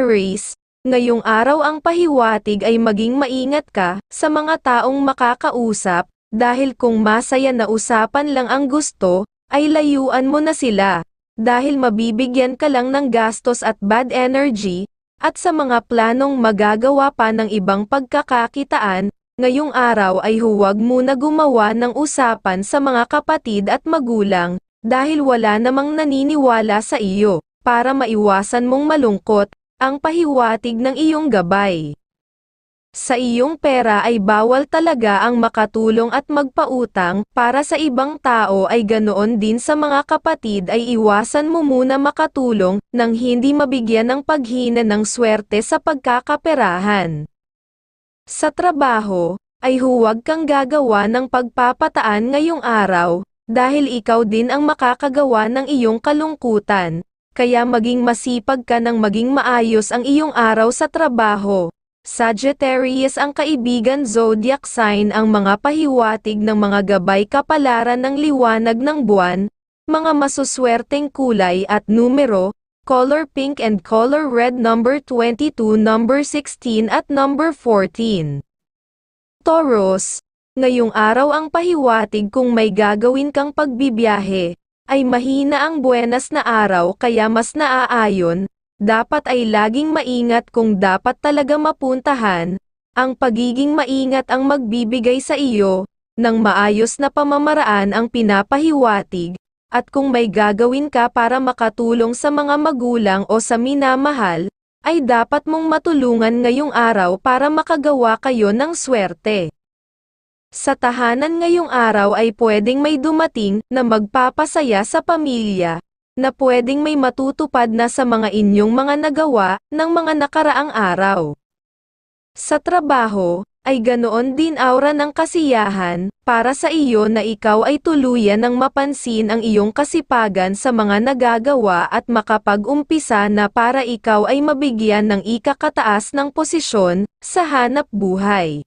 Aries, ngayong araw ang pahiwatig ay maging maingat ka sa mga taong makakausap, dahil kung masaya na usapan lang ang gusto, ay layuan mo na sila. Dahil mabibigyan ka lang ng gastos at bad energy, at sa mga planong magagawa pa ng ibang pagkakakitaan, ngayong araw ay huwag muna gumawa ng usapan sa mga kapatid at magulang, dahil wala namang naniniwala sa iyo, para maiwasan mong malungkot, ang pahiwatig ng iyong gabay. Sa iyong pera ay bawal talaga ang makatulong at magpautang, para sa ibang tao ay ganoon din sa mga kapatid ay iwasan mo muna makatulong, nang hindi mabigyan ng paghina ng swerte sa pagkakaperahan. Sa trabaho, ay huwag kang gagawa ng pagpapataan ngayong araw, dahil ikaw din ang makakagawa ng iyong kalungkutan, kaya maging masipag ka nang maging maayos ang iyong araw sa trabaho. Sagittarius ang kaibigan zodiac sign ang mga pahiwatig ng mga gabay kapalaran ng liwanag ng buwan, mga masuswerteng kulay at numero, color pink and color red number 22 number 16 at number 14. Taurus, ngayong araw ang pahiwatig kung may gagawin kang pagbibiyahe, ay mahina ang buenas na araw kaya mas naaayon, dapat ay laging maingat kung dapat talaga mapuntahan, ang pagiging maingat ang magbibigay sa iyo, ng maayos na pamamaraan ang pinapahiwatig, at kung may gagawin ka para makatulong sa mga magulang o sa minamahal, ay dapat mong matulungan ngayong araw para makagawa kayo ng swerte. Sa tahanan ngayong araw ay pwedeng may dumating na magpapasaya sa pamilya, na pwedeng may matutupad na sa mga inyong mga nagawa ng mga nakaraang araw. Sa trabaho, ay ganoon din aura ng kasiyahan, para sa iyo na ikaw ay tuluyan ng mapansin ang iyong kasipagan sa mga nagagawa at makapag-umpisa na para ikaw ay mabigyan ng ikakataas ng posisyon, sa hanap buhay.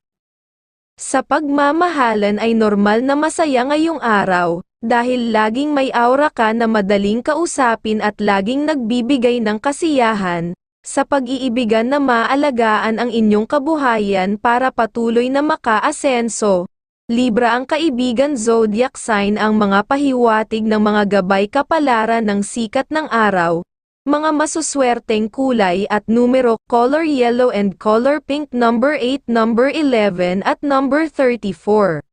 Sa pagmamahalan ay normal na masaya ngayong araw, dahil laging may aura ka na madaling kausapin at laging nagbibigay ng kasiyahan, sa pag-iibigan na maalagaan ang inyong kabuhayan para patuloy na makaasenso. Libra ang kaibigan zodiac sign ang mga pahiwatig ng mga gabay kapalaran ng sikat ng araw, mga masuswerteng kulay at numero, color yellow and color pink number 8, number 11 at number 34.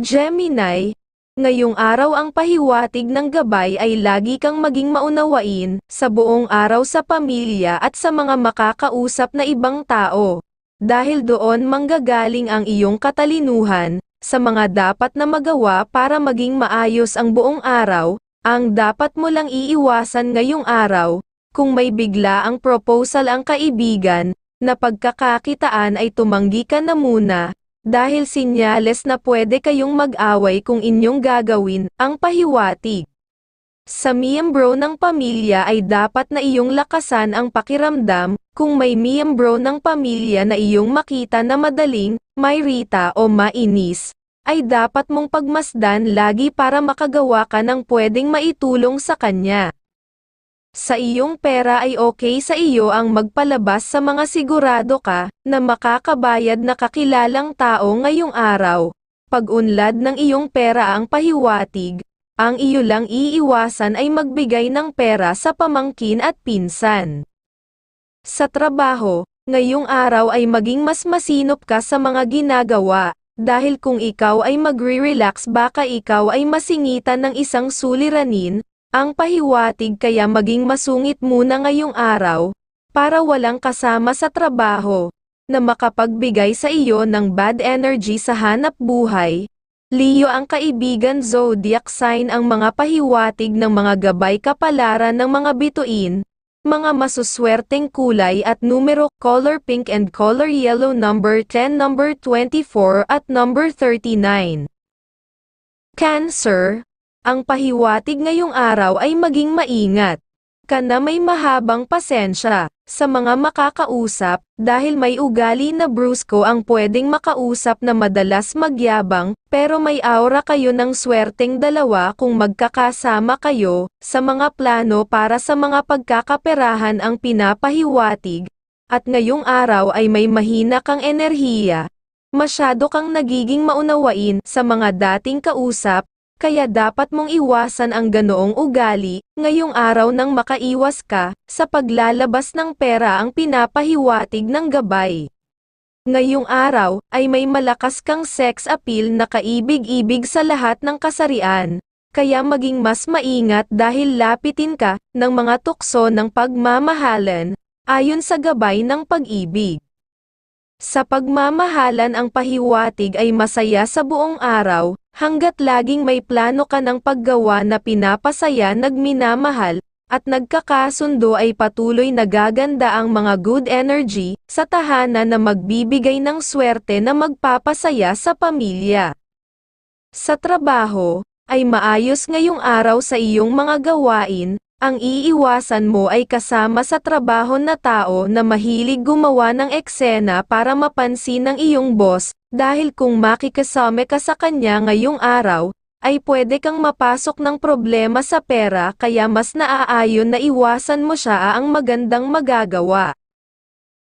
Gemini, Ngayong araw ang pahiwatig ng gabay ay lagi kang maging maunawain, sa buong araw sa pamilya at sa mga makakausap na ibang tao. Dahil doon manggagaling ang iyong katalinuhan, sa mga dapat na magawa para maging maayos ang buong araw, ang dapat mo lang iiwasan ngayong araw, kung may bigla ang proposal ang kaibigan, na pagkakakitaan ay tumanggi ka na muna, dahil sinyales na pwede kayong mag-away kung inyong gagawin ang pahiwatig. Sa miyembro ng pamilya ay dapat na iyong lakasan ang pakiramdam, kung may miyembro ng pamilya na iyong makita na madaling, may rita o mainis, ay dapat mong pagmasdan lagi para makagawa ka ng pwedeng maitulong sa kanya. Sa iyong pera ay okay sa iyo ang magpalabas sa mga sigurado ka, na makakabayad na kakilalang tao ngayong araw. Pag-unlad ng iyong pera ang pahiwatig, ang iyo lang iiwasan ay magbigay ng pera sa pamangkin at pinsan. Sa trabaho, ngayong araw ay maging mas masinop ka sa mga ginagawa, dahil kung ikaw ay magre-relax baka ikaw ay masingitan ng isang suliranin, ang pahiwatig kaya maging masungit muna ngayong araw, para walang kasama sa trabaho, na makapagbigay sa iyo ng bad energy sa hanap buhay. Leo ang kaibigan zodiac sign ang mga pahiwatig ng mga gabay kapalaran ng mga bituin, mga masuswerteng kulay at numero, color pink and color yellow number 10 number 24 at number 39. Cancer, ang pahiwatig ngayong araw ay maging maingat. Ka na may mahabang pasensya sa mga makakausap, dahil may ugali na brusko ang pwedeng makausap na madalas magyabang, pero may aura kayo ng swerteng dalawa kung magkakasama kayo, sa mga plano para sa mga pagkakaperahan ang pinapahiwatig, at ngayong araw ay may mahina kang enerhiya, masyado kang nagiging maunawain sa mga dating kausap, kaya dapat mong iwasan ang ganoong ugali, ngayong araw nang makaiwas ka, sa paglalabas ng pera ang pinapahiwatig ng gabay. Ngayong araw, ay may malakas kang sex appeal na kaibig-ibig sa lahat ng kasarian, kaya maging mas maingat dahil lapitin ka, ng mga tukso ng pagmamahalan, ayon sa gabay ng pag-ibig. Sa pagmamahalan ang pahiwatig ay masaya sa buong araw, hanggat laging may plano ka ng paggawa na pinapasaya nagminamahal, at nagkakasundo ay patuloy nagaganda ang mga good energy, sa tahanan na magbibigay ng swerte na magpapasaya sa pamilya. Sa trabaho, ay maayos ngayong araw sa iyong mga gawain, ang iiwasan mo ay kasama sa trabaho na tao na mahilig gumawa ng eksena para mapansin ng iyong boss, dahil kung makikasame ka sa kanya ngayong araw, ay pwede kang mapasok ng problema sa pera kaya mas naaayon na iwasan mo siya ang magandang magagawa.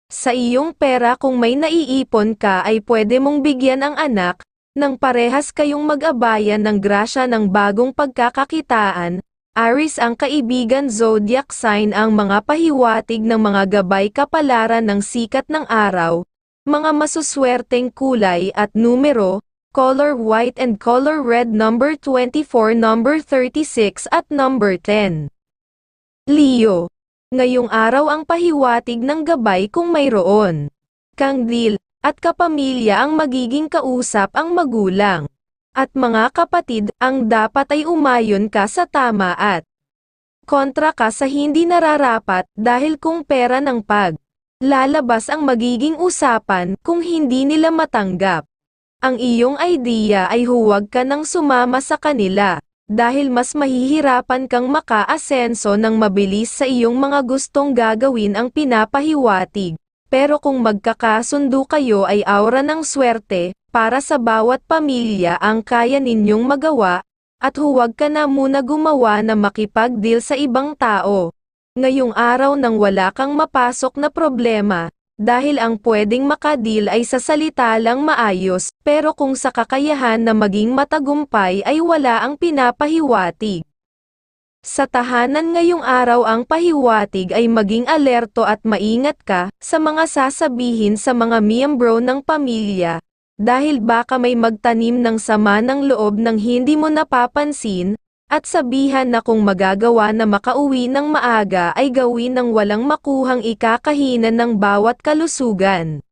Sa iyong pera kung may naiipon ka ay pwede mong bigyan ang anak, nang parehas kayong mag-abayan ng grasya ng bagong pagkakakitaan, Aris ang kaibigan zodiac sign ang mga pahiwatig ng mga gabay kapalaran ng sikat ng araw, mga masuswerteng kulay at numero, color white and color red number 24 number 36 at number 10. Leo. Ngayong araw ang pahiwatig ng gabay kung mayroon. Kangdil, at kapamilya ang magiging kausap ang magulang at mga kapatid, ang dapat ay umayon ka sa tama at kontra ka sa hindi nararapat dahil kung pera ng pag lalabas ang magiging usapan kung hindi nila matanggap. Ang iyong idea ay huwag ka nang sumama sa kanila, dahil mas mahihirapan kang makaasenso ng mabilis sa iyong mga gustong gagawin ang pinapahiwatig. Pero kung magkakasundo kayo ay aura ng swerte, para sa bawat pamilya ang kaya ninyong magawa, at huwag ka na muna gumawa na makipag-deal sa ibang tao. Ngayong araw nang wala kang mapasok na problema, dahil ang pwedeng makadil ay sa salita lang maayos, pero kung sa kakayahan na maging matagumpay ay wala ang pinapahiwatig. Sa tahanan ngayong araw ang pahiwatig ay maging alerto at maingat ka sa mga sasabihin sa mga miyembro ng pamilya, dahil baka may magtanim ng sama ng loob ng hindi mo napapansin, at sabihan na kung magagawa na makauwi ng maaga ay gawin ng walang makuhang ikakahinan ng bawat kalusugan.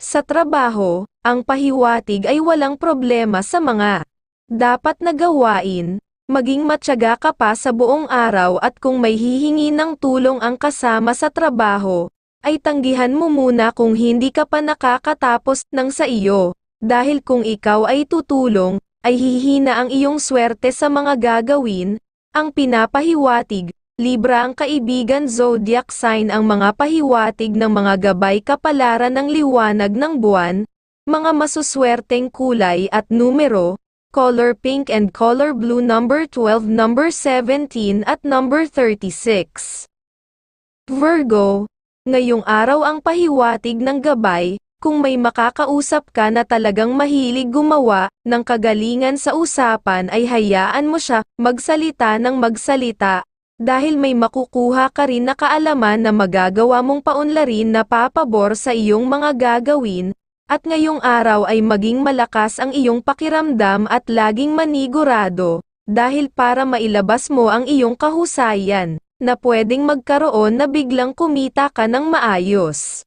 Sa trabaho, ang pahiwatig ay walang problema sa mga dapat na gawain, maging matyaga ka pa sa buong araw at kung may hihingi ng tulong ang kasama sa trabaho, ay tanggihan mo muna kung hindi ka pa nakakatapos ng sa iyo, dahil kung ikaw ay tutulong, ay hihina ang iyong swerte sa mga gagawin, ang pinapahiwatig, Libra ang kaibigan zodiac sign ang mga pahiwatig ng mga gabay kapalaran ng liwanag ng buwan, mga masuswerteng kulay at numero, color pink and color blue number 12 number 17 at number 36. Virgo, Ngayong araw ang pahiwatig ng gabay, kung may makakausap ka na talagang mahilig gumawa ng kagalingan sa usapan ay hayaan mo siya magsalita ng magsalita, dahil may makukuha ka rin na kaalaman na magagawa mong paunlarin na papabor sa iyong mga gagawin, at ngayong araw ay maging malakas ang iyong pakiramdam at laging manigurado, dahil para mailabas mo ang iyong kahusayan na pwedeng magkaroon na biglang kumita ka ng maayos.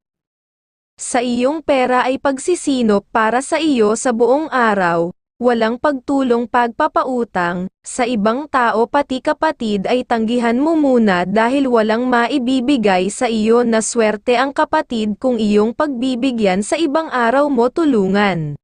Sa iyong pera ay pagsisinop para sa iyo sa buong araw, walang pagtulong pagpapautang, sa ibang tao pati kapatid ay tanggihan mo muna dahil walang maibibigay sa iyo na swerte ang kapatid kung iyong pagbibigyan sa ibang araw mo tulungan.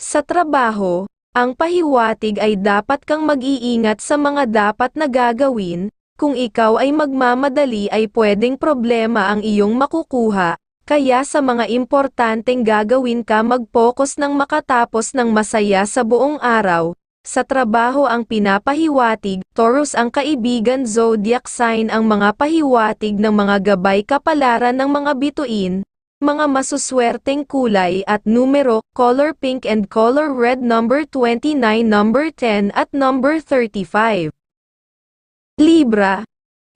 Sa trabaho, ang pahiwatig ay dapat kang mag-iingat sa mga dapat na gagawin, Kung ikaw ay magmamadali ay pwedeng problema ang iyong makukuha, kaya sa mga importanteng gagawin ka mag-focus ng makatapos ng masaya sa buong araw. Sa trabaho ang pinapahiwatig, Taurus ang kaibigan zodiac sign ang mga pahiwatig ng mga gabay kapalaran ng mga bituin, mga masuswerteng kulay at numero, color pink and color red number 29 number 10 at number 35. Libra,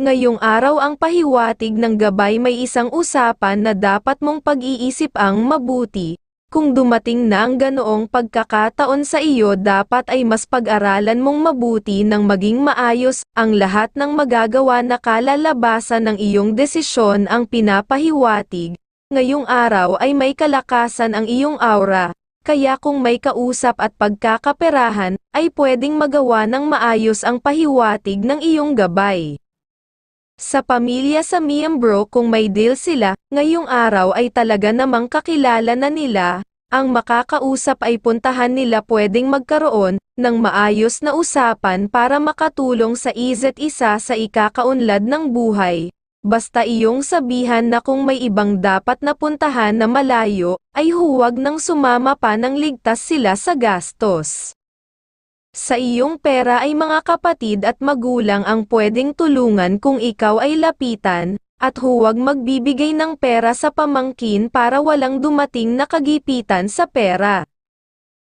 ngayong araw ang pahiwatig ng gabay may isang usapan na dapat mong pag-iisip ang mabuti. Kung dumating na ang ganoong pagkakataon sa iyo dapat ay mas pag-aralan mong mabuti nang maging maayos ang lahat ng magagawa na kalalabasan ng iyong desisyon ang pinapahiwatig. Ngayong araw ay may kalakasan ang iyong aura, kaya kung may kausap at pagkakaperahan, ay pwedeng magawa ng maayos ang pahiwatig ng iyong gabay. Sa pamilya sa miyembro kung may deal sila, ngayong araw ay talaga namang kakilala na nila, ang makakausap ay puntahan nila pwedeng magkaroon ng maayos na usapan para makatulong sa isa't isa sa ikakaunlad ng buhay. Basta iyong sabihan na kung may ibang dapat na puntahan na malayo, ay huwag nang sumama pa ng ligtas sila sa gastos. Sa iyong pera ay mga kapatid at magulang ang pwedeng tulungan kung ikaw ay lapitan, at huwag magbibigay ng pera sa pamangkin para walang dumating na kagipitan sa pera.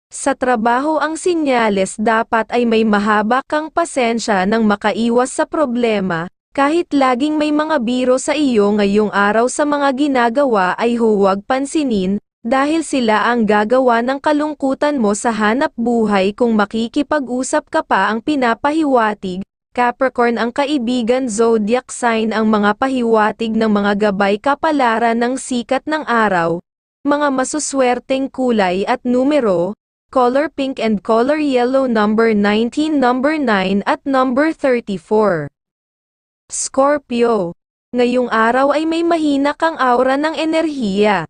Sa trabaho ang sinyales dapat ay may mahaba kang pasensya nang makaiwas sa problema, kahit laging may mga biro sa iyo ngayong araw sa mga ginagawa ay huwag pansinin, dahil sila ang gagawa ng kalungkutan mo sa hanap buhay kung makikipag-usap ka pa ang pinapahiwatig, Capricorn ang kaibigan zodiac sign ang mga pahiwatig ng mga gabay kapalaran ng sikat ng araw, mga masuswerteng kulay at numero, color pink and color yellow number 19 number 9 at number 34. Scorpio, ngayong araw ay may mahina kang aura ng enerhiya.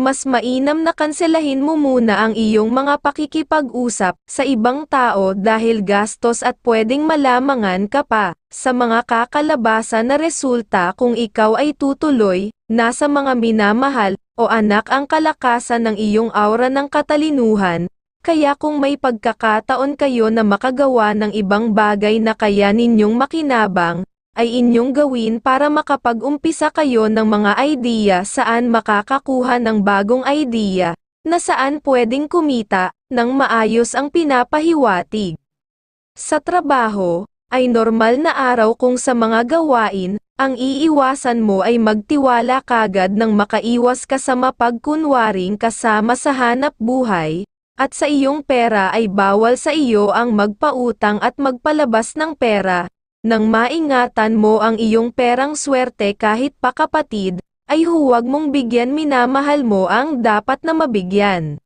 Mas mainam na kanselahin mo muna ang iyong mga pakikipag-usap sa ibang tao dahil gastos at pwedeng malamangan ka pa sa mga kakalabasan na resulta kung ikaw ay tutuloy, nasa mga minamahal o anak ang kalakasan ng iyong aura ng katalinuhan, kaya kung may pagkakataon kayo na makagawa ng ibang bagay na kaya ninyong makinabang, ay inyong gawin para makapag-umpisa kayo ng mga idea saan makakakuha ng bagong idea, na saan pwedeng kumita, ng maayos ang pinapahiwatig. Sa trabaho, ay normal na araw kung sa mga gawain, ang iiwasan mo ay magtiwala kagad nang makaiwas ka sa mapagkunwaring kasama sa hanap buhay, at sa iyong pera ay bawal sa iyo ang magpautang at magpalabas ng pera, nang maingatan mo ang iyong perang swerte kahit pa kapatid, ay huwag mong bigyan minamahal mo ang dapat na mabigyan.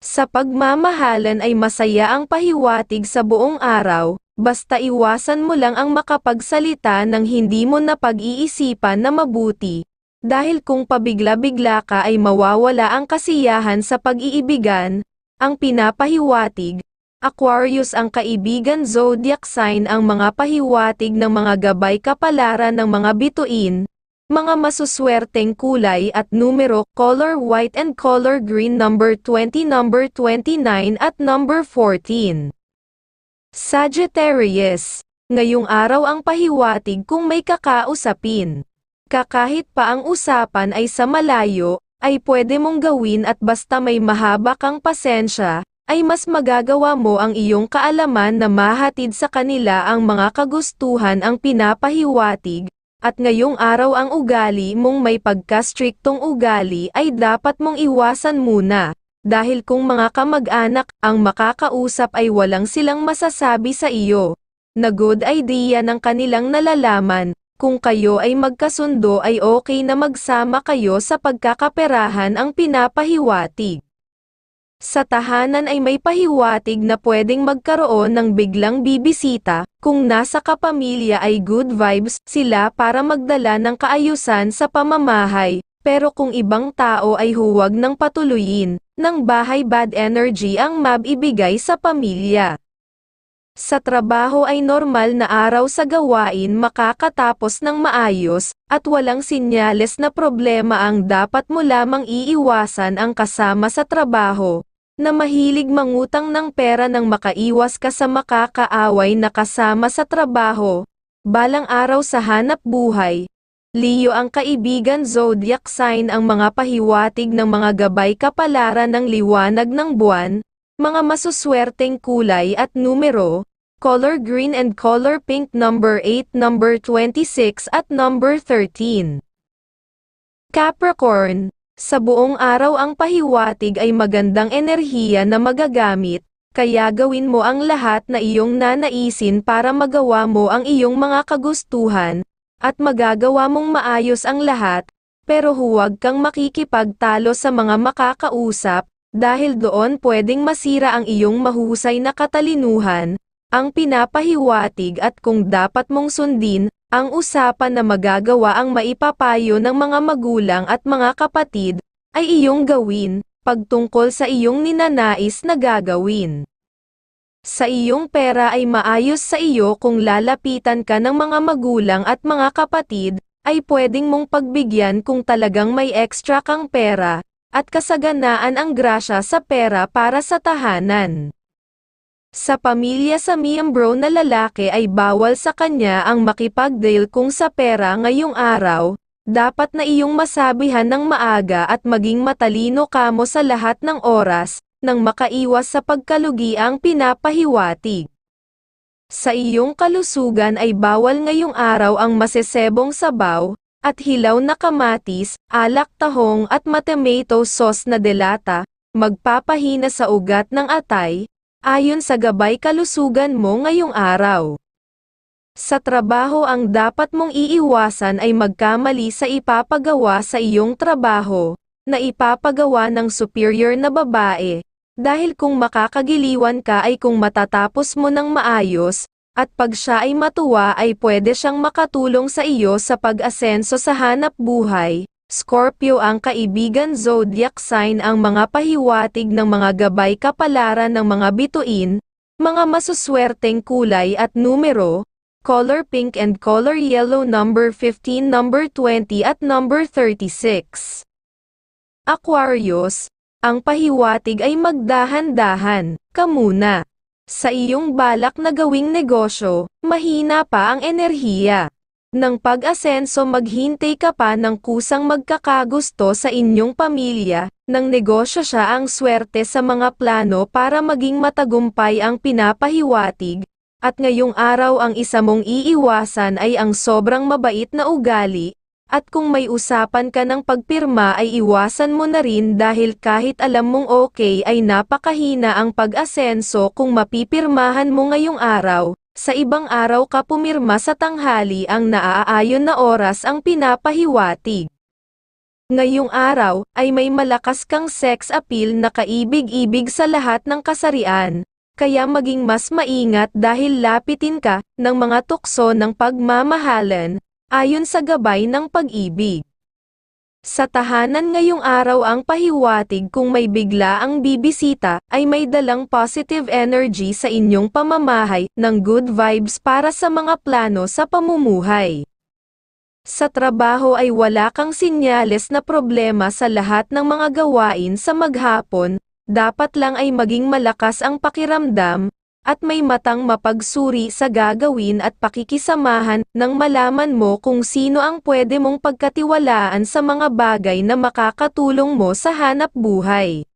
Sa pagmamahalan ay masaya ang pahiwatig sa buong araw, basta iwasan mo lang ang makapagsalita ng hindi mo na pag-iisipan na mabuti, dahil kung pabigla-bigla ka ay mawawala ang kasiyahan sa pag-iibigan, ang pinapahiwatig, Aquarius ang kaibigan zodiac sign ang mga pahiwatig ng mga gabay kapalaran ng mga bituin, mga masuswerteng kulay at numero, color white and color green number 20 number 29 at number 14. Sagittarius, ngayong araw ang pahiwatig kung may kakausapin. Kakahit pa ang usapan ay sa malayo, ay pwede mong gawin at basta may mahaba kang pasensya, ay mas magagawa mo ang iyong kaalaman na mahatid sa kanila ang mga kagustuhan ang pinapahiwatig, at ngayong araw ang ugali mong may pagka-striktong ugali ay dapat mong iwasan muna, dahil kung mga kamag-anak ang makakausap ay walang silang masasabi sa iyo, na good idea ng kanilang nalalaman, kung kayo ay magkasundo ay okay na magsama kayo sa pagkakaperahan ang pinapahiwatig. Sa tahanan ay may pahiwatig na pwedeng magkaroon ng biglang bibisita, kung nasa kapamilya ay good vibes sila para magdala ng kaayusan sa pamamahay, pero kung ibang tao ay huwag nang patuloyin, ng bahay bad energy ang mabibigay sa pamilya. Sa trabaho ay normal na araw sa gawain makakatapos ng maayos, at walang sinyales na problema ang dapat mo lamang iiwasan ang kasama sa trabaho, na mahilig mangutang ng pera nang makaiwas ka sa makakaaway na kasama sa trabaho. Balang araw sa hanap buhay, Leo ang kaibigan zodiac sign ang mga pahiwatig ng mga gabay kapalaran ng liwanag ng buwan, mga masuswerteng kulay at numero, color green and color pink number 8, number 26 at number 13. Capricorn, sa buong araw ang pahiwatig ay magandang enerhiya na magagamit, kaya gawin mo ang lahat na iyong nanaisin para magawa mo ang iyong mga kagustuhan, at magagawa mong maayos ang lahat, pero huwag kang makikipagtalo sa mga makakausap, dahil doon pwedeng masira ang iyong mahusay na katalinuhan, ang pinapahiwatig at kung dapat mong sundin, ang usapan na magagawa ang maipapayo ng mga magulang at mga kapatid, ay iyong gawin, pagtungkol sa iyong ninanais na gagawin. Sa iyong pera ay maayos sa iyo kung lalapitan ka ng mga magulang at mga kapatid, ay pwedeng mong pagbigyan kung talagang may extra kang pera, at kasaganaan ang grasya sa pera para sa tahanan. Sa pamilya sa miyembro na lalaki ay bawal sa kanya ang makipag-deal kung sa pera ngayong araw, dapat na iyong masabihan ng maaga at maging matalino kamo sa lahat ng oras, nang makaiwas sa pagkalugi ang pinapahiwatig. Sa iyong kalusugan ay bawal ngayong araw ang masesebong sabaw, at hilaw na kamatis, alak tahong at matemato sauce na delata, magpapahina sa ugat ng atay, ayon sa gabay kalusugan mo ngayong araw. Sa trabaho ang dapat mong iiwasan ay magkamali sa ipapagawa sa iyong trabaho, na ipapagawa ng superior na babae, dahil kung makakagiliwan ka ay kung matatapos mo ng maayos, at pag siya ay matuwa ay pwede siyang makatulong sa iyo sa pag-asenso sa hanap buhay, Scorpio ang kaibigan zodiac sign ang mga pahiwatig ng mga gabay kapalaran ng mga bituin, mga masuswerteng kulay at numero, color pink and color yellow number 15 number 20 at number 36. Aquarius, ang pahiwatig ay magdahan-dahan, kamuna. Sa iyong balak na gawing negosyo, mahina pa ang enerhiya ng pag-asenso maghintay ka pa ng kusang magkakagusto sa inyong pamilya, ng negosyo siya ang swerte sa mga plano para maging matagumpay ang pinapahiwatig, at ngayong araw ang isa mong iiwasan ay ang sobrang mabait na ugali, at kung may usapan ka ng pagpirma ay iwasan mo na rin dahil kahit alam mong okay ay napakahina ang pag-asenso kung mapipirmahan mo ngayong araw, sa ibang araw ka pumirma sa tanghali ang naaayon na oras ang pinapahiwatig. Ngayong araw, ay may malakas kang sex appeal na kaibig-ibig sa lahat ng kasarian, kaya maging mas maingat dahil lapitin ka ng mga tukso ng pagmamahalan, ayon sa gabay ng pag-ibig. Sa tahanan ngayong araw ang pahiwatig kung may bigla ang bibisita, ay may dalang positive energy sa inyong pamamahay, ng good vibes para sa mga plano sa pamumuhay. Sa trabaho ay wala kang sinyales na problema sa lahat ng mga gawain sa maghapon, dapat lang ay maging malakas ang pakiramdam, at may matang mapagsuri sa gagawin at pakikisamahan nang malaman mo kung sino ang pwede mong pagkatiwalaan sa mga bagay na makakatulong mo sa hanap buhay.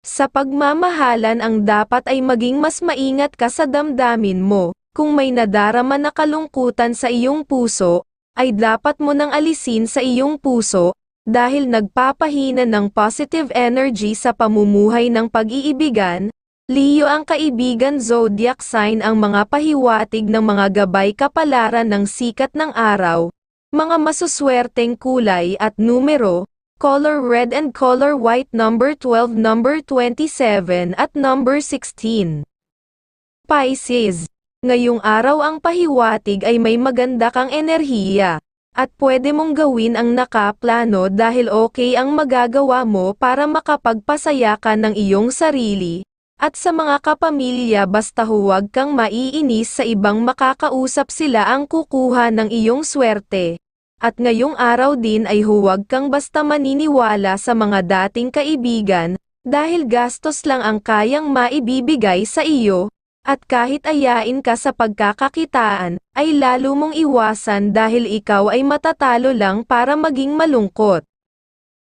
Sa pagmamahalan ang dapat ay maging mas maingat ka sa damdamin mo, kung may nadarama na kalungkutan sa iyong puso, ay dapat mo nang alisin sa iyong puso, dahil nagpapahina ng positive energy sa pamumuhay ng pag-iibigan, Leo ang kaibigan zodiac sign ang mga pahiwatig ng mga gabay kapalaran ng sikat ng araw, mga masuswerteng kulay at numero, color red and color white number 12 number 27 at number 16. Pisces, ngayong araw ang pahiwatig ay may maganda kang enerhiya, at pwede mong gawin ang nakaplano dahil okay ang magagawa mo para makapagpasaya ka ng iyong sarili, At sa mga kapamilya basta huwag kang maiinis sa ibang makakausap sila ang kukuha ng iyong swerte. At ngayong araw din ay huwag kang basta maniniwala sa mga dating kaibigan, dahil gastos lang ang kayang maibibigay sa iyo, at kahit ayain ka sa pagkakakitaan, ay lalo mong iwasan dahil ikaw ay matatalo lang para maging malungkot.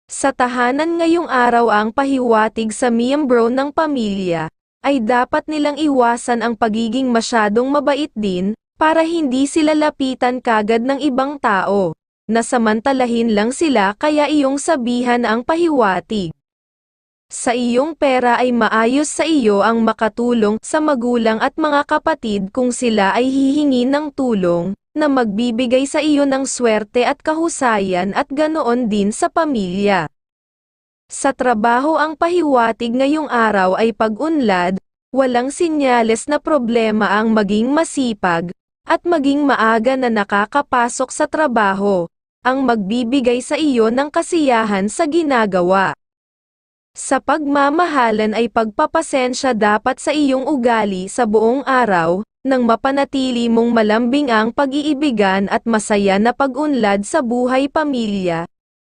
Sa tahanan ngayong araw ang pahiwatig sa miyembro ng pamilya, ay dapat nilang iwasan ang pagiging masyadong mabait din, para hindi sila lapitan kagad ng ibang tao, na samantalahin lang sila kaya iyong sabihan ang pahiwatig. Sa iyong pera ay maayos sa iyo ang makatulong sa magulang at mga kapatid kung sila ay hihingi ng tulong, na magbibigay sa iyo ng swerte at kahusayan at ganoon din sa pamilya. Sa trabaho ang pahiwatig ngayong araw ay pag-unlad, walang sinyales na problema ang maging masipag, at maging maaga na nakakapasok sa trabaho, ang magbibigay sa iyo ng kasiyahan sa ginagawa. Sa pagmamahalan ay pagpapasensya dapat sa iyong ugali sa buong araw, nang mapanatili mong malambing ang pag-iibigan at masaya na pag-unlad sa buhay pamilya.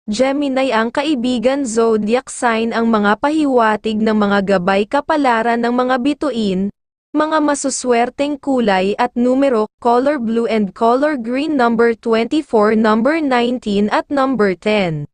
Gemini ang kaibigan zodiac sign ang mga pahiwatig ng mga gabay kapalaran ng mga bituin, mga masuswerteng kulay at numero, color blue and color green number 24 number 19 at number 10.